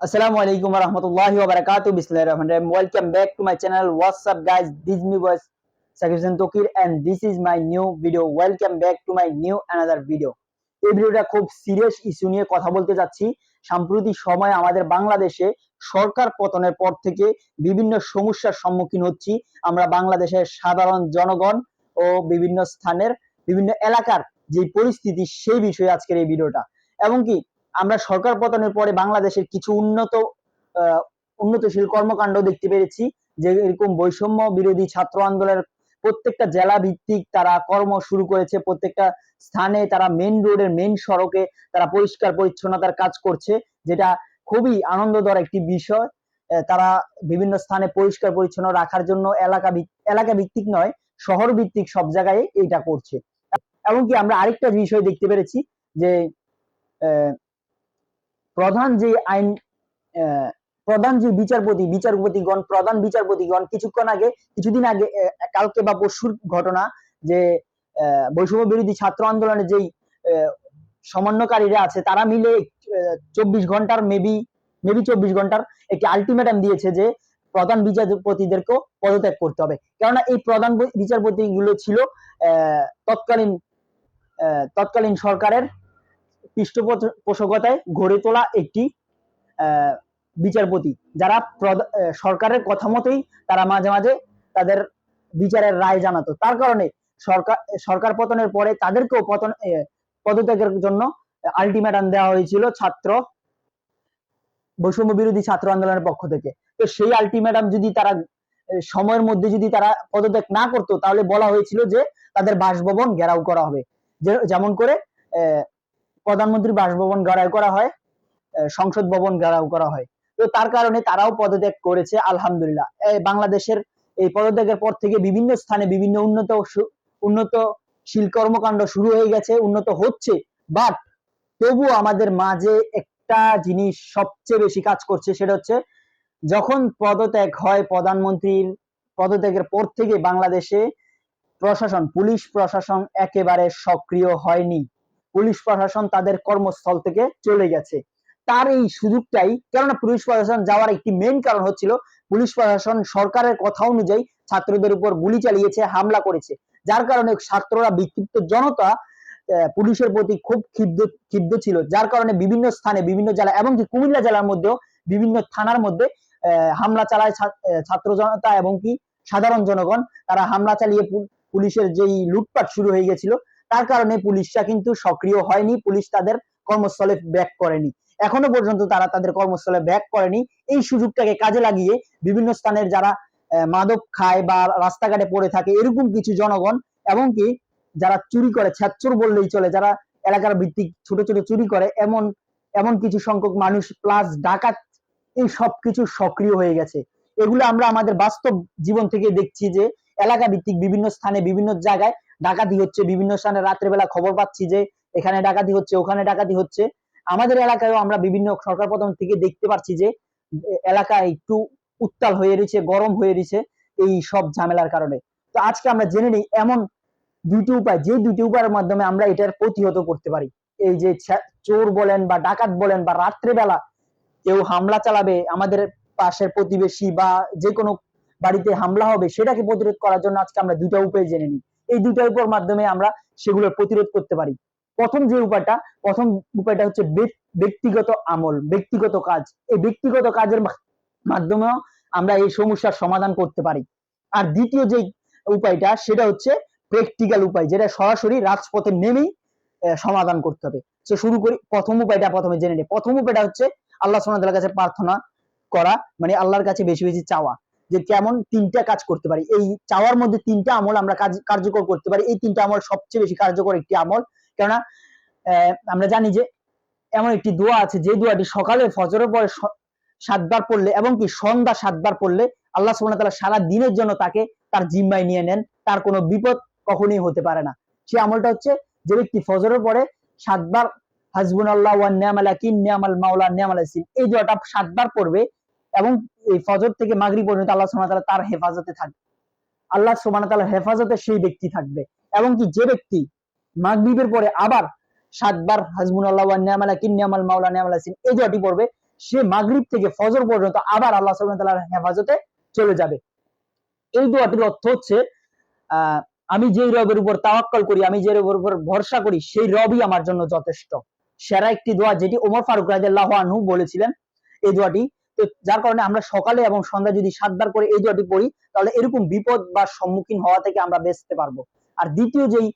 আসসালামু আলাইকুম ওয়া রাহমাতুল্লাহি ওয়া বারাকাতুহু বিসমিল্লাহির রাহমানির রাহিম welcome back to my channel what's up guys this me voice Sakib Hossain Tokir and this is my new video welcome back to my new another video এই ভিডিওটা খুব সিরিয়াস ইস্যু নিয়ে কথা বলতে যাচ্ছি। সাম্প্রতিক সময়ে আমাদের বাংলাদেশে সরকার পতনের পর থেকে বিভিন্ন সমস্যার সম্মুখীন হচ্ছি। আমরা বাংলাদেশের সাধারণ জনগণ ও বিভিন্ন স্থানের, বিভিন্ন এলাকার যে পরিস্থিতি, সেই বিষয়ে আজকের এই ভিডিওটা। এবং কি আমরা সরকার পতনের পরে বাংলাদেশের কিছু উন্নত উন্নতশীল কর্মকাণ্ড দেখতে পেরেছি যে এরকম বৈষম্য বিরোধী ছাত্র আন্দোলনের প্রত্যেকটা জেলা ভিত্তিক তারা কর্ম শুরু করেছে, প্রত্যেকটা স্থানে তারা মেইন রোডের মেইন সড়কে তারা পরিষ্কার পরিচ্ছন্নতার কাজ করছে, যেটা খুবই আনন্দদায়ক একটি বিষয়। তারা বিভিন্ন স্থানে পরিষ্কার পরিচ্ছন্ন রাখার জন্য এলাকা এলাকা ভিত্তিক নয়, শহর ভিত্তিক সব জায়গায় এইটা করছে। এমনকি আমরা আরেকটা বিষয় দেখতে পেরেছি যে প্রধান যে আইন প্রধান যে বিচারপতি, বিচারপতিগণ, প্রধান বিচারপতিগণ কিছুক্ষণ আগে, কিছুদিন আগে কালকে বা পরশুর ঘটনা যে বৈষম্য বিরোধী ছাত্র আন্দোলনের যেই সমন্বয়কারীরা আছে, তারা মিলে চব্বিশ ঘণ্টার মেবি মেবি চব্বিশ ঘণ্টার একটি আলটিমেটাম দিয়েছে যে, প্রধান বিচারপতিদেরকেও পদত্যাগ করতে হবে। কেননা এই প্রধান বিচারপতি গুলো ছিল তৎকালীন তৎকালীন সরকারের পৃষ্ঠপোষকতায় গড়ে তোলা একটি বিচারপতি। যারা সরকারের কথা মতোই তারা মাঝে মাঝে তাদের বিচারের রায় জানাতো। তার কারণে সরকার সরকার পতনের পরে তাদেরকেও পতন পদত্যাগের জন্য আলটিমেটাম দেওয়া হয়েছিল ছাত্র, বৈষম্য বিরোধী ছাত্র আন্দোলনের পক্ষ থেকে। তো সেই আলটিমেটাম যদি তারা সময়ের মধ্যে যদি তারা পদত্যাগ না করতো, তাহলে বলা হয়েছিল যে তাদের বাসভবন ঘেরাও করা হবে। যেমন করে প্রধানমন্ত্রী বাসভবন ঘেরাও করা হয় সংসদ ভবন ঘেরাও করা হয়। তো তার কারণে তারাও পদত্যাগ করেছে, আলহামদুলিল্লাহ। বাংলাদেশের এই পদত্যাগের পর থেকে বিভিন্ন স্থানে বিভিন্ন উন্নত সু- উন্নতশীল কর্মকাণ্ড শুরু হয়ে গেছে, উন্নত হচ্ছে। বাট তবুও আমাদের মাঝে একটা জিনিস সবচেয়ে বেশি কাজ করছে, সেটা হচ্ছে যখন পদত্যাগ হয় প্রধানমন্ত্রীর পদত্যাগের পর থেকে বাংলাদেশে প্রশাসন, পুলিশ প্রশাসন একেবারে সক্রিয় হয়নি। পুলিশ প্রশাসন তাদের কর্মস্থল থেকে চলে গেছে। তার এই সুযোগটাই, কেননা পুলিশ প্রশাসন যাওয়ার একটি মেইন কারণ হচ্ছিল, পুলিশ প্রশাসন সরকারের কথা অনুযায়ী ছাত্রদের উপর গুলি চালিয়েছে, হামলা করেছে। যার কারণে ছাত্ররা, বিক্ষিপ্ত জনতা পুলিশের প্রতি খুব ক্ষিপ্ত ক্ষিপ্ত ছিল। যার কারণে বিভিন্ন স্থানে, বিভিন্ন জেলা, এমনকি কুমিল্লা জেলার মধ্যেও বিভিন্ন থানার মধ্যে হামলা চালায় ছাত্র জনতা এবং কি সাধারণ জনগণ। তারা হামলা চালিয়ে পুলিশের যেই লুটপাট শুরু হয়ে গেছিল তার কারণে পুলিশরা কিন্তু সক্রিয় হয়নি, পুলিশ তাদের কর্মস্থলে ব্যাক করেনি। এখনও পর্যন্ত তারা তাদের কর্মস্থলে ব্যাক করেনি। এই সুযোগটাকে কাজে লাগিয়ে বিভিন্ন স্থানের যারা মাদক খায় বা রাস্তাঘাটে পড়ে থাকে, এরকম কিছু জনগণ, এমনকি যারা চুরি করে ছ্যাচ্চর বললেই চলে, যারা এলাকার ভিত্তিক ছোট ছোট চুরি করে, এমন এমন কিছু সংখ্যক মানুষ প্লাস ডাকাত, এই সব কিছু সক্রিয় হয়ে গেছে। এগুলো আমরা আমাদের বাস্তব জীবন থেকে দেখছি যে এলাকা ভিত্তিক বিভিন্ন স্থানে, বিভিন্ন জায়গায় ডাকাতি হচ্ছে। বিভিন্ন স্থানে রাত্রেবেলা খবর পাচ্ছি যে, এখানে ডাকাতি হচ্ছে, ওখানে ডাকাতি হচ্ছে। আমাদের এলাকায়ও আমরা বিভিন্ন সরকার প্রধান থেকে দেখতে পাচ্ছি যে এলাকা একটু উত্তাল হয়ে রয়েছে, গরম হয়ে রয়েছে এই সব ঝামেলার কারণে। তো আজকে আমরা জেনে নিই, এমন দুইটি উপায়, যে দুইটি উপায়ের মাধ্যমে আমরা এটার প্রতিহত করতে পারি। এই যে চোর বলেন বা ডাকাত বলেন বা রাত্রেবেলা কেউ হামলা চালাবে, আমাদের পাশের প্রতিবেশী বা যে কোনো বাড়িতে হামলা হবে, সেটাকে প্রতিরোধ করার জন্য আজকে আমরা দুইটা উপায় জেনে নিই। এই দুইটা উপায়ের মাধ্যমে আমরা সেগুলো প্রতিরোধ করতে পারি। প্রথম যে উপায়টা, প্রথম উপায়টা হচ্ছে ব্যক্তিগত আমল, ব্যক্তিগত কাজ। এই ব্যক্তিগত কাজের মাধ্যমেও আমরা এই সমস্যার সমাধান করতে পারি। আর দ্বিতীয় যে উপায়টা, সেটা হচ্ছে প্র্যাকটিক্যাল উপায়, যেটা সরাসরি রাজপথে নেমেই সমাধান করতে হবে। তো শুরু করি, প্রথম উপায়টা প্রথমে জেনে নিই। প্রথম উপায়টা হচ্ছে আল্লাহ সুবহানাহু কাছে প্রার্থনা করা মানে আল্লাহর কাছে বেশি বেশি চাওয়া। যে কেমন তিনটা কাজ করতে পারি। এই চাওয়ার মধ্যে তিনটা আমল আমরা কাজ, কার্যকর করতে পারি। এই তিনটা আমল সবচেয়ে বেশি কার্যকর একটি আমল। কেননা আমরা জানি যে এমন একটি দোয়া আছে, যে দোয়াটি সকালে ফজরের পরে সাতবার পড়লে এবং কি সন্ধ্যা সাতবার পড়লে আল্লাহ সুবহানাহু ওয়া তাআলা সারা দিনের জন্য তাকে তার জিম্মায় নিয়ে নেন। তার কোনো বিপদ কখনোই হতে পারে না। সেই আমলটা হচ্ছে যে ব্যক্তি ফজরের পরে সাতবার হাসবুনাল্লাহ ওয়া নি'মাল ওয়াকিল নি'মাল মাওলা নি'মাল নাসির এই দোয়াটা সাতবার পড়বে। এবং এই ফজর থেকে মাগরিব পর্যন্ত আল্লাহ ওয়া তাআলা তার হেফাজতে থাকবে। আল্লাহ ওয়া তাআলার হেফাজতে সেই ব্যক্তি থাকবে। এবং কি যে ব্যক্তি মাগরিবের পরে আবার সাতবার হাসবুনাল্লাহ ওয়া নি'মাল ওয়াকিল নি'মাল মাওলা নি'মাল নাসির এই দোয়াটি পড়বে, সে মাগরিব থেকে ফজর পর্যন্ত আবার আল্লাহ সুবহানাহু ওয়া তাআলার হেফাজতে চলে যাবে। এই দোয়াটির অর্থ হচ্ছে আমি যেই রবের উপর তাওয়াক্কল করি, আমি যে রবের উপর ভরসা করি, সেই রবই আমার জন্য যথেষ্ট। সেরা একটি দোয়া যেটি ওমর ফারুক রাদিয়াল্লাহু আনহু বলেছিলেন, এই দোয়াটি যার কারণে আমরা সকালে এবং সন্ধ্যা যদি সাতবার করে এই দোয়াটি পড়ি, তাহলে এরকম বিপদ বা সম্মুখীন হওয়া থেকে আমরা বাঁচতে পারব। আর দ্বিতীয় যেই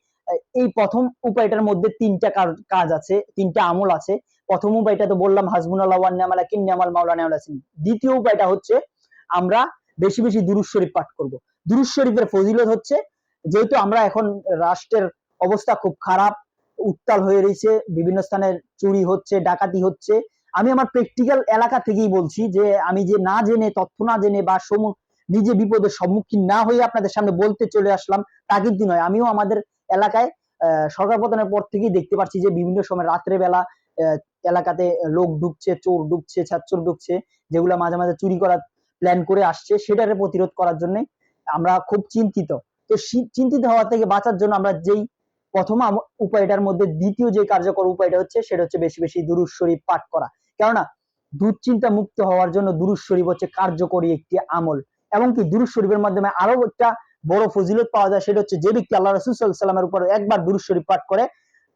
এই প্রথম উপায়টার মধ্যে তিনটা কাজ- আছে, তিনটা আমল আছে। প্রথম উপায়টা তো বললাম, হাসবুনাল্লাহ দ্বিতীয় উপায়টা হচ্ছে, আমরা বেশি বেশি দুরুজ শরীফ পাঠ করব। দুরুজ শরীফের ফজিলত হচ্ছে, যেহেতু আমরা এখন রাষ্ট্রের অবস্থা খুব খারাপ, উত্তাল হয়ে রয়েছে, বিভিন্ন স্থানে চুরি হচ্ছে, ডাকাতি হচ্ছে আমি আমার প্র্যাকটিক্যাল এলাকা থেকেই বলছি যে, আমি যে না জেনে, তথ্য না জেনে বা নিজে বিপদের সম্মুখীন না হয়ে আপনাদের সামনে বলতে চলে আসলাম, তা কিন্তু নয়। আমিও আমাদের এলাকায় সরকার পতনের পর থেকেই দেখতে পাচ্ছি যে, বিভিন্ন সময় রাত্রে বেলা এলাকাতে লোক ঢুকছে, চোর ঢুকছে, ছাত্র ঢুকছে, যেগুলো মাঝে মাঝে চুরি করার প্ল্যান করে আসছে, সেটারে প্রতিরোধ করার জন্য আমরা খুব চিন্তিত। তো চিন্তিত হওয়া থেকে বাঁচার জন্য আমরা যেই প্রথম উপায়টার মধ্যে দ্বিতীয় যে কার্যকর উপায়টা হচ্ছে, সেটা হচ্ছে বেশি বেশি দুরুজ শরীফ পাঠ করা। কেননা দুশ্চিন্তা মুক্ত হওয়ার জন্য দুরুজ শরীফ হচ্ছে কার্যকরী একটি আমল। এমনকি দুরুজ শরীফের মাধ্যমে আরও একটা বড় ফজিলত পাওয়া যায়, সেটা হচ্ছে যে ব্যক্তি আল্লাহ রসুল সাল্লামের উপর একবার দুরুজ শরীফ পাঠ করে,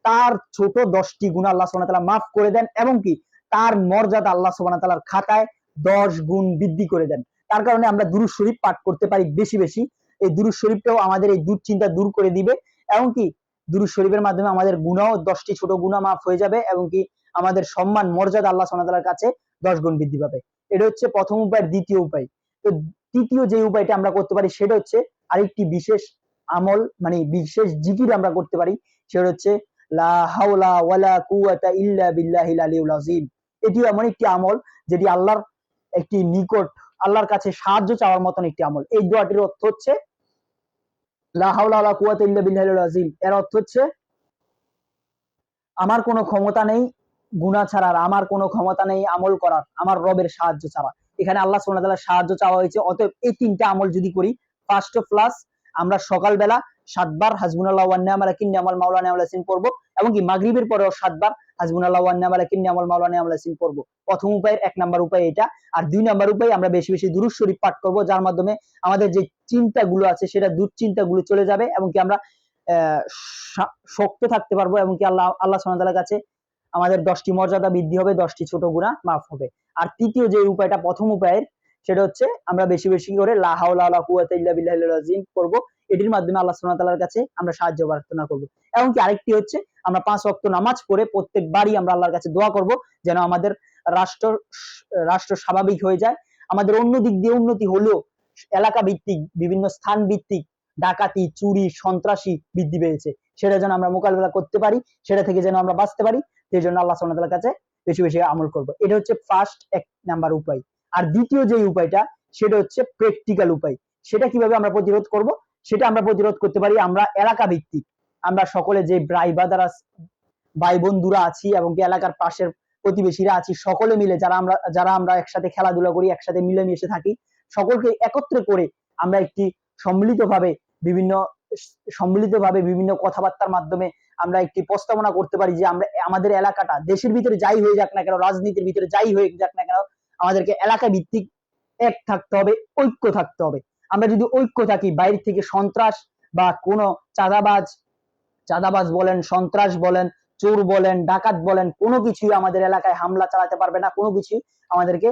তার ছোট দশটি গুণা আল্লাহ ওয়া তাআলা মাফ করে দেন এবং কি তার মর্যাদা আল্লাহ ওয়া তাআলার খাতায় দশ গুণ বৃদ্ধি করে দেন। তার কারণে আমরা দুরুজ শরীফ পাঠ করতে পারি বেশি বেশি। এই দুরুজ শরীফটাও আমাদের এই দুশ্চিন্তা দূর করে দিবে। এমনকি দুরুজ শরীফের মাধ্যমে আমাদের গুণাও দশটি ছোট গুণা মাফ হয়ে যাবে এবং কি আমাদের সম্মান, মর্যাদা আল্লাহ তাআলার কাছে দশ গুণ বৃদ্ধি পাবে। এটা হচ্ছে প্রথম উপায়, দ্বিতীয় উপায়। তো তৃতীয় যে উপায়টা আমরা করতে পারি সেটা হচ্ছে আরেকটি বিশেষ আমল মানে বিশেষ জিকির আমরা করতে পারি, সেটা হচ্ছে এমন একটি আমল যেটি আল্লাহর একটি নিকট, আল্লাহর কাছে সাহায্য চাওয়ার মতন একটি আমল। এই দোয়াটির অর্থ হচ্ছে লা হাওলা ইল্লা এর অর্থ হচ্ছে আমার কোনো ক্ষমতা নেই গুনাহ ছাড়ার আমার কোনো ক্ষমতা নেই আমল করার আমার রবের সাহায্য ছাড়া। এখানে আল্লাহ ওয়া তাআলার সাহায্য চাওয়া হয়েছে অতএব এই তিনটা আমল যদি করি ফার্স্ট অফ প্লাস আমরা সকালবেলা সাতবার হাসবুনাল্লাহ ওয়ান নিয়ামাল ওয়াকিল নিয়ামাল মাওলানা নিয়ামাল হাসিন পড়ব এবং কি মাগরিবের পরেও সাতবার হাসবুনাল্লাহ ওয়ান নিয়ামাল ওয়াকিল নিয়ামাল মাওলানা হাসিন পড়ব। প্রথম উপায়ের এক নাম্বার উপায় এটা আর দুই নাম্বার উপায় আমরা বেশি বেশি দুরুজ শরীফ পাঠ করব যার মাধ্যমে আমাদের যে চিন্তাগুলো আছে সেটা দুশ্চিন্তাগুলো চলে যাবে এবং কি আমরা আহ, শক্ত থাকতে পারব এবং কি আল্লাহ আল্লাহ সুবহানাহু কাছে আমাদের দশটি মর্যাদা বৃদ্ধি হবে, দশটি ছোট গুণা মাফ হবে। আর তৃতীয় যে উপায়টা, প্রথম উপায়ের, সেটা হচ্ছে আমরা বেশি বেশি করে লা হাওলা ওয়ালা কুওয়াতা ইল্লা বিল্লাহিল আযীম করব। এটির মাধ্যমে আল্লাহ ওয়া কাছে আমরা সাহায্য প্রার্থনা করব। এমনকি আরেকটি হচ্ছে, আমরা পাঁচ ওয়াক্ত নামাজ পড়ে প্রত্যেকবারই আমরা আল্লাহর কাছে দোয়া করব, যেন আমাদের রাষ্ট্র রাষ্ট্র স্বাভাবিক হয়ে যায়। আমাদের অন্য দিক দিয়ে উন্নতি হলেও এলাকা ভিত্তিক বিভিন্ন স্থান ভিত্তিক ডাকাতি, চুরি, সন্ত্রাসী বৃদ্ধি পেয়েছে। সেটা যেন আমরা মোকাবিলা করতে পারি, সেটা থেকে যেন আমরা বাঁচতে পারি, সেই জন্য আল্লাহ তাআলার কাছে বেশি বেশি আমল করব। এটা হচ্ছে ফার্স্ট এক নাম্বার উপায়। আর দ্বিতীয় যে উপায়টা, সেটা হচ্ছে প্র্যাকটিক্যাল উপায়। সেটা কীভাবে আমরা প্রতিরোধ করব? সেটা আমরা প্রতিরোধ করতে পারি আমরা এলাকা ভিত্তিক আমরা সকলে যে ভাই বাদারা ভাই বন্ধুরা আছি এবং এলাকার পাশের প্রতিবেশীরা আছি, সকলে মিলে যারা আমরা যারা আমরা একসাথে খেলাধুলা করি, একসাথে মিলেমিশে থাকি, সকলকে একত্রে করে আমরা একটি সম্মিলিতভাবে বিভিন্ন সম্মিলিতভাবে বিভিন্ন কথাবার্তার মাধ্যমে আমরা একটি প্রস্তাবনা করতে পারি যে আমরা, আমাদের এলাকাটা দেশের ভিতরে যাই হয়ে যাক না কেন, রাজনীতির ভিতরে যাই হয়ে যাক না কেন, আমাদেরকে এলাকা ভিত্তিক এক থাকতে হবে, ঐক্য থাকতে হবে। আমরা যদি ঐক্য থাকি, বাইরে থেকে সন্ত্রাস বা কোনো চাঁদাবাজ চাঁদাবাজ বলেন, সন্ত্রাস বলেন, চোর বলেন, ডাকাত বলেন, কোনো কিছুই আমাদের এলাকায় হামলা চালাতে পারবে না, কোনো কিছুই আমাদেরকে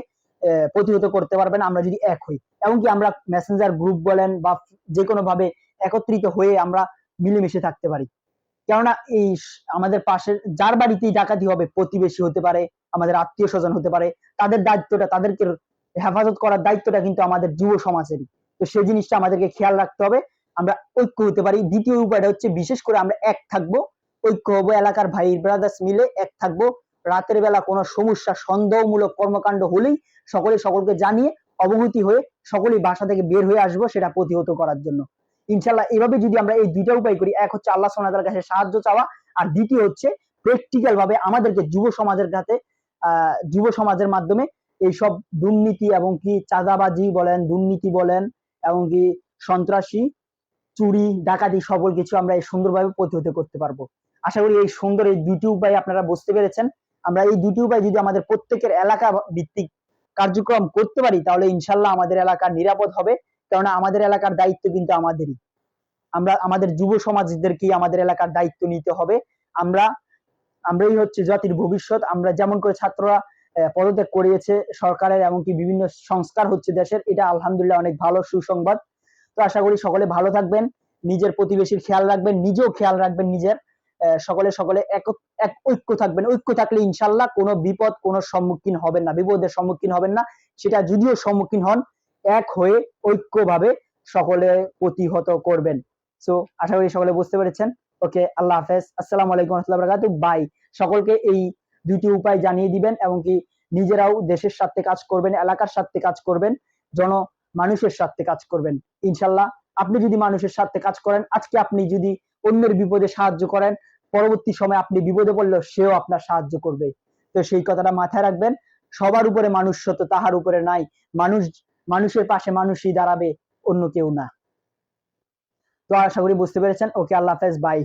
প্রতিহত করতে পারবে না আমরা যদি এক হই। এমনকি আমরা মেসেঞ্জার গ্রুপ বলেন বা যে কোনো ভাবে একত্রিত হয়ে আমরা মিলেমিশে থাকতে পারি। কেননা এই আমাদের পাশের, যার বাড়িতেই ডাকাতি হবে, প্রতিবেশী হতে পারে, আমাদের আত্মীয় স্বজন হতে পারে, তাদের দায়িত্বটা, তাদেরকে হেফাজত করার দায়িত্বটা কিন্তু আমাদের যুব সমাজেরই। তো সেই জিনিসটা আমাদেরকে খেয়াল রাখতে হবে, আমরা ঐক্য হতে পারি। দ্বিতীয় উপায়টা হচ্ছে, বিশেষ করে আমরা এক থাকব, ঐক্য হব এলাকার ভাই ব্রাদার্স মিলে এক থাকব রাতের বেলা কোনো সমস্যা, সন্দেহমূলক কর্মকাণ্ড হলেই সকলে সকলকে জানিয়ে অবগতি হয়ে সকলেই বাসা থেকে বের হয়ে আসব সেটা প্রতিহত করার জন্য। ইনশাল্লাহ এভাবে যদি আমরা এই দুইটা উপায় করি, এক হচ্ছে আল্লাহ সোনাদার কাছে সাহায্য চাওয়া আর দ্বিতীয় হচ্ছে প্র্যাকটিক্যাল ভাবে আমাদেরকে যুব সমাজের কাছে, আহ, যুব সমাজের মাধ্যমে এইসব দুর্নীতি এবং কি চাঁদাবাজি বলেন, দুর্নীতি বলেন এবং কি সন্ত্রাসী, চুরি, ডাকাতি সকল কিছু আমরা এই সুন্দরভাবে প্রতিহত করতে পারব। আশা করি এই সুন্দর এই দুটি উপায় আপনারা বুঝতে পেরেছেন। আমরা এই দুটি উপায় যদি আমাদের প্রত্যেকের এলাকা ভিত্তিক কার্যক্রম করতে পারি, তাহলে ইনশাল্লাহ আমাদের এলাকা নিরাপদ হবে। কেননা আমাদের এলাকার দায়িত্ব কিন্তু আমাদেরই। আমরা, আমাদের যুব সমাজদেরকে আমাদের এলাকার দায়িত্ব নিতে হবে। আমরা, আমরাই হচ্ছে জাতির ভবিষ্যৎ। আমরা যেমন করে ছাত্ররা পদত্যাগ করিয়েছে সরকারের এমনকি বিভিন্ন সংস্কার হচ্ছে দেশের, এটা আলহামদুলিল্লাহ অনেক ভালো সুসংবাদ। তো আশা করি সকলে ভালো থাকবেন, নিজের প্রতিবেশীর খেয়াল রাখবেন, নিজেও খেয়াল রাখবেন নিজের। সকলে সকলে এক ঐক্য থাকবেন। ঐক্য থাকলে ইনশাল্লাহ কোনো বিপদ, কোনো সম্মুখীন হবেন না, বিপদের সম্মুখীন হবেন না। সেটা যদিও সম্মুখীন হন, এক হয়ে ঐক্যভাবে সকলে প্রতিহত করবেন। সো আশা করি সকলে বুঝতে পেরেছেন। ওকে আল্লাহ হাফেজ। আসসালামু আলাইকুম বরকাতু বাই সকলকে এই দুইটি উপায় জানিয়ে দিবেন এবং কি নিজেরাও দেশের স্বার্থে কাজ করবেন, এলাকার স্বার্থে কাজ করবেন, জন মানুষের স্বার্থে কাজ করবেন। ইনশাল্লাহ আপনি যদি মানুষের স্বার্থে কাজ করেন, আজকে আপনি যদি অন্যের বিপদে সাহায্য করেন, পরবর্তী সময় আপনি বিপদে পড়লেও সেও আপনার সাহায্য করবে। তো সেই কথাটা মাথায় রাখবেন, সবার উপরে মানুষ সত্য তাহার উপরে নাই, মানুষ, মানুষের পাশে মানুষই দাঁড়াবে, অন্য কেউ না। তো আশা করি বুঝতে পেরেছেন। ওকে, আল্লাহ হাফেজ বাই